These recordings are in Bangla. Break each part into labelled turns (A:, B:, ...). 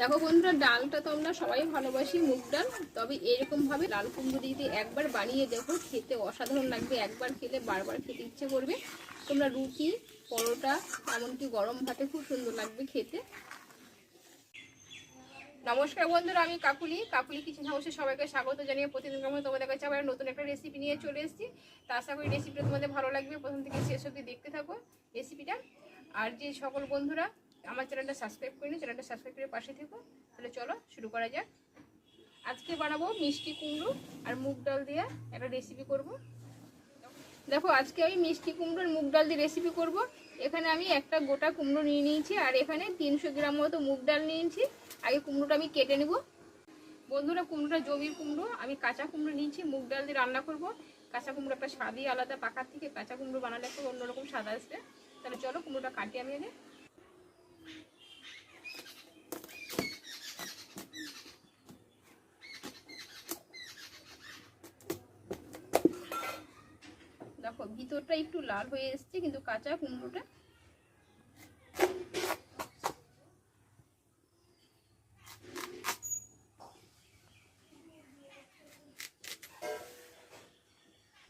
A: দেখো বন্ধুরা, ডালটা তো আমরা সবাই ভালোবাসি, মুগ ডাল। তবে এরকম ভাবে লাল কুমড়ো দিয়ে দিয়ে একবার বানিয়ে দেখো, খেতে অসাধারণ লাগবে। একবার খেলে বারবার খেতে ইচ্ছে করবে। তোমরা রুটি, পরোটা, এমনকি গরম ভাতে খুব সুন্দর লাগবে খেতে। নমস্কার বন্ধুরা, আমি কাকুলি। কাকুলি কিচেন হাউসে সবাইকে স্বাগত জানিয়ে প্রতিদিন কেমন তোমাদের কাছে আবার নতুন একটা রেসিপি নিয়ে চলে এসেছি। তা আশা করি রেসিপিটা তোমাদের ভালো লাগবে। প্রথম থেকে শেষ অবধি দেখতে থাকো রেসিপিটা আর যে সকল বন্ধুরা আমার চ্যানেলটা সাবস্ক্রাইব করিনি, চ্যানেলটা সাবস্ক্রাইব করে পাশে থেকো। তাহলে চলো শুরু করা যাক। আজকে বানাবো মিষ্টি কুমড়ো আর মুগ ডাল দিয়ে একটা রেসিপি করব। দেখো, আজকে আমি মিষ্টি কুমড়ো আর মুগ ডাল দিয়ে রেসিপি করব। এখানে আমি একটা গোটা কুমড়ো নিয়ে নিয়েছি আর এখানে তিনশো গ্রাম মতো মুগ ডাল নিয়েছি। আগে কুমড়োটা আমি কেটে নেব। বন্ধুরা, কুমড়োটা জমির কুমড়ো। আমি কাঁচা কুমড়ো নিয়েছি, মুগ ডাল দিয়ে রান্না করব। কাঁচা কুমড়ো একটা স্বাদই আলাদা, পাকার থেকে কাঁচা কুমড়ো বানালে একটা অন্যরকম স্বাদ আসবে। তাহলে চলো কুমড়োটা কাটি আমি এনে দেখো ভিতরটা একটু লাল হয়ে এসছে, কিন্তু কাঁচা কুমড়োটা।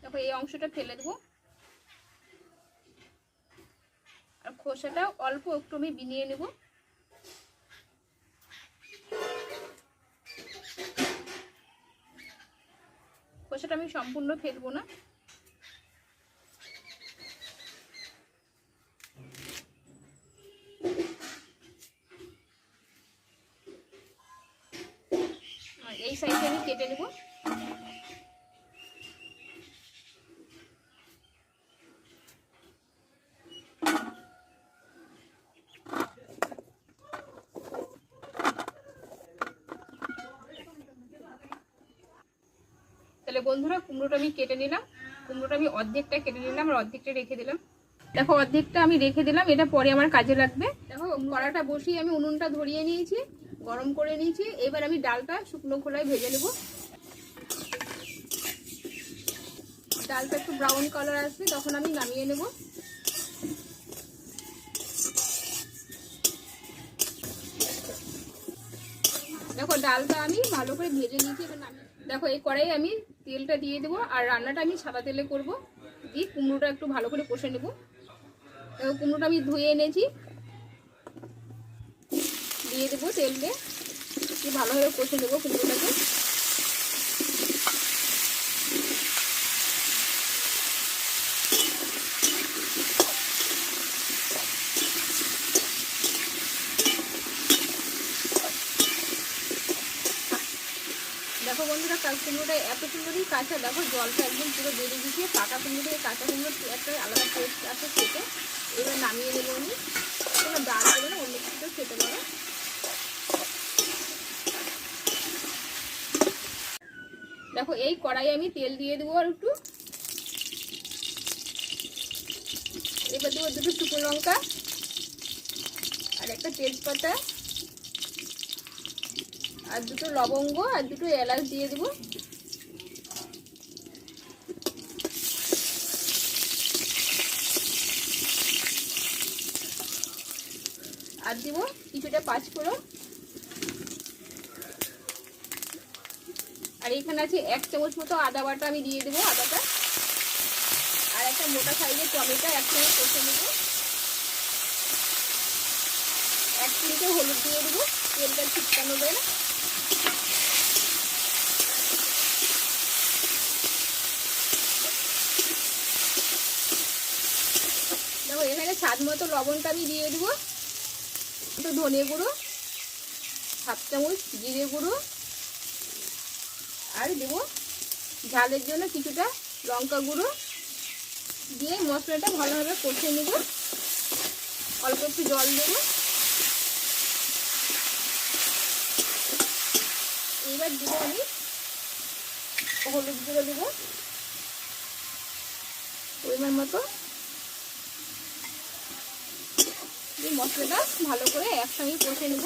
A: দেখো, এই অংশটা ফেলে দেবো। আর খোসাটা অল্প একটু আমি বিনিয়ে নেব। খোসাটা আমি সম্পূর্ণ ফেলব না আর এই সাইডে আমি কেটে নেব তাহলে বন্ধুরা, কুমড়োটা আমি কেটে নিলাম। কুমড়োটা আমি অর্ধেকটা কেটে নিলাম আর অর্ধেকটা রেখে দিলাম। দেখো, অর্ধেকটা আমি রেখে দিলাম, এটা পরে আমার কাজে লাগবে। দেখো কড়াটা বসিয়ে আমি উনুনটা ধরিয়ে নিয়েছি, গরম করে নিয়েছি। এবার আমি ডালটা শুকনো খোলায় ভেজে নেব। ডালটা একটু ব্রাউন কালার আসবে, তখন আমি নামিয়ে নেব। দেখো, ডালটা আমি ভালো করে ভেজে নিয়েছি, এবার নামিয়ে দেখো, এই কড়াই আমি তেলটা দিয়ে দেবো আর রান্নাটা আমি সাদা তেলে করব। দিয়ে কুমড়োটা একটু ভালো করে কষে নেব। কুমড়োটা আমি ধুয়ে এনেছি। দিয়ে দেবো তেল দিয়ে দিয়ে ভালোভাবে কষে নেব কুমড়োটাকে। কাল কুমড়োটা এত সুন্দরই কাঁচা, দেখো জলটা একদম পুরো বেরিয়ে গেছে পাকা কুমড়ো কাঁচা কুমড়োর একটা আলাদা টেস্ট আছে খেতে। এবার নামিয়ে নেব আমি। কোনো ডাল দেবে না, অন্য কিছু খেতে পারো। দেখো এই কড়াই আমি তেল দিয়ে দেবো আর একটু। এবার দেবো দুটো শুকনো লঙ্কা আর একটা তেজপাতা। আর দুটো লবঙ্গ আর দুটো এলাচ দিয়ে দেবো। আর দিব কিছুটা পাঁচ পাঁচফোড়ন। আর এখানে আছে এক চামচ মতো আদা বাটা আমি দিয়ে দেবো আদাটা। আর একটা মোটা সাইজের টমেটো এক চামচ কষে দেবো এক চিমটে হলুদ দিয়ে দেবো। তেলটা ছিটকানো দেয় দেখো, এখানে স্বাদ মতো লবণটা আমি দিয়ে দেবো। একটু ধনে গুঁড়ো সাত চামচ জিরে গুঁড়ো, আর দেব ঝালের জন্য কিছুটা লঙ্কা গুঁড়ো। দিয়ে মশলাটা ভালোভাবে কষে নেব। অল্প একটু জল দেব। এবার দেবো আমি হলুদ গুঁড়ো দেবো। পরিমাণ মতো। দিয়ে মশলাটা ভালো করে একসঙ্গে কষে নেব।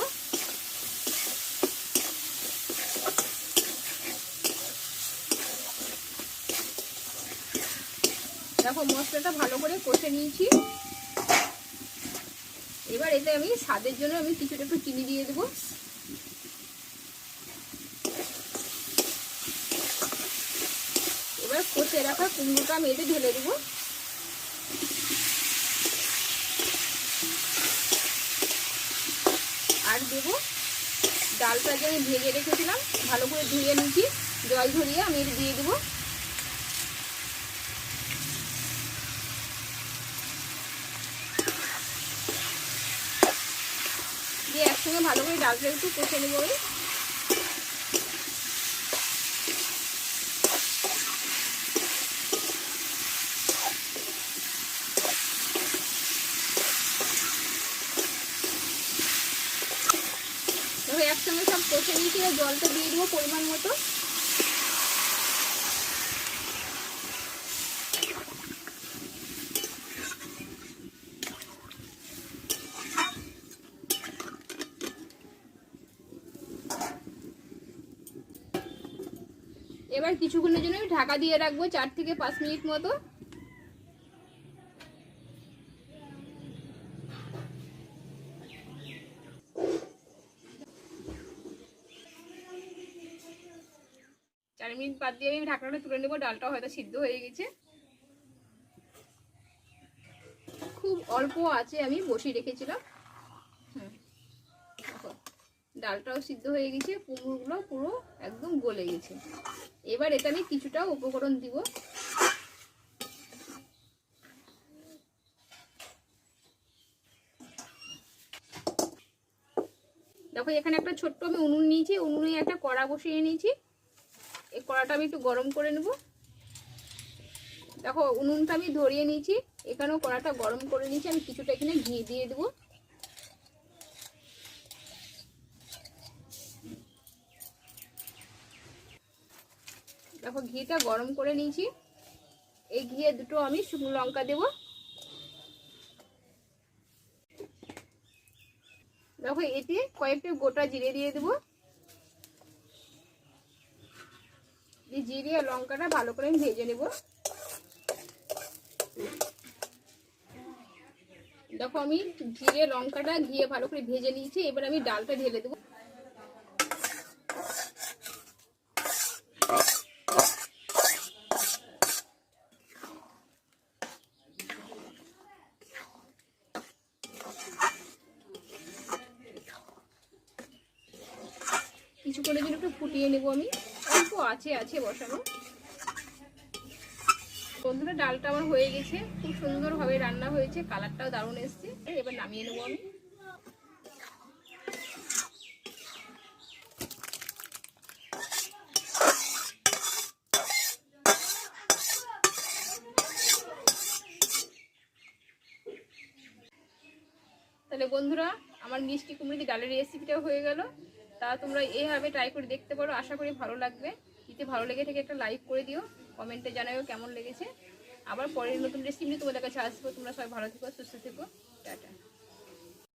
A: দেখো, মশলাটা ভালো করে কষে নিয়েছি। এবার এতে আমি স্বাদের জন্য আমি কিছুটা একটু চিনি দিয়ে দেবো। কষে রাখা কুমড়োটা আমি এতে ঢেলে দেবো। আর দেবো ডালটা যে আমি ভেজে রেখেছিলাম, ভালো করে ধুয়ে নিচ্ছি, জল ঝরিয়ে আমি এটা দিয়ে দেবো। দিয়ে একসঙ্গে ভালো করে ডালটা একটু কষে নেব আমি এবার একসঙ্গে সব কষে নিয়েছি এবার জলটা দিয়ে দেবো পরিমাণ মতো। এবার কিছুক্ষণের জন্য আমি ঢাকা দিয়ে রাখব চার থেকে পাঁচ মিনিট মতো। মিনিট বাদ দিয়ে আমি ঢাকনাটা তুলে নেব ডালটা হয়তো সিদ্ধ হয়ে গেছে। খুব অল্প আছে আমি বসিয়ে রেখেছিলাম। হুম ডালটাও সিদ্ধ হয়ে গেছে, কুমড়োগুলো পুরো একদম গলে গেছে। এবার এটা আমি কিছুটা উপকরণ দিব। দেখো, এখানে একটা ছোট্ট আমি উনুন নিয়েছি, উনুনে একটা কড়া বসিয়ে নিয়েছি। কড়াটা আমি একটু গরম করে নেব। দেখো, উনুনটা আমি ধরিয়ে নিয়েছি। এখানেও কড়াটা গরম করে নিয়েছি। আমি কিছুটা এখানে ঘি দিয়ে দেবো। দেখো, ঘিটা গরম করে নিয়েছি। এই ঘিয়ে দুটো আমি শুকনো লঙ্কা দেব। দেখো, এতে কয়েকটা গোটা জিরে দিয়ে দেবো। দিয়ে জিরে লঙ্কাটা ভালো করে আমি ভেজে নেব। দেখো আমি জিরে, লঙ্কাটা ঘিয়ে ভালো করে ভেজে নিয়েছি, এবার আমি ডালটা ঢেলে দেবো। কিছুক্ষণের জন্য একটু ফুটিয়ে নেব আমি। অল্প আছে আছে, বসানো। বন্ধুরা, ডালটা আমার হয়ে গেছে। খুব সুন্দরভাবে রান্না হয়েছে, কালারটাও দারুণ এসছে। এবার নামিয়ে নেব আমি। তাহলে বন্ধুরা, আমার মিষ্টি কুমড়ি ডালের রেসিপিটাও হয়ে গেল। তা তোমরা এইভাবে ট্রাই করে দেখতে পারো, আশা করি ভালো লাগবে। যদি ভালো লেগে থাকে একটা লাইক করে দিও কমেন্টে জানাও কেমন লেগেছে। আবার পরের নতুন রেসিপি তোমাদের কাছে আসব। তোমরা সবাই ভালো থেকো, সুস্থ থেকো। টাটা।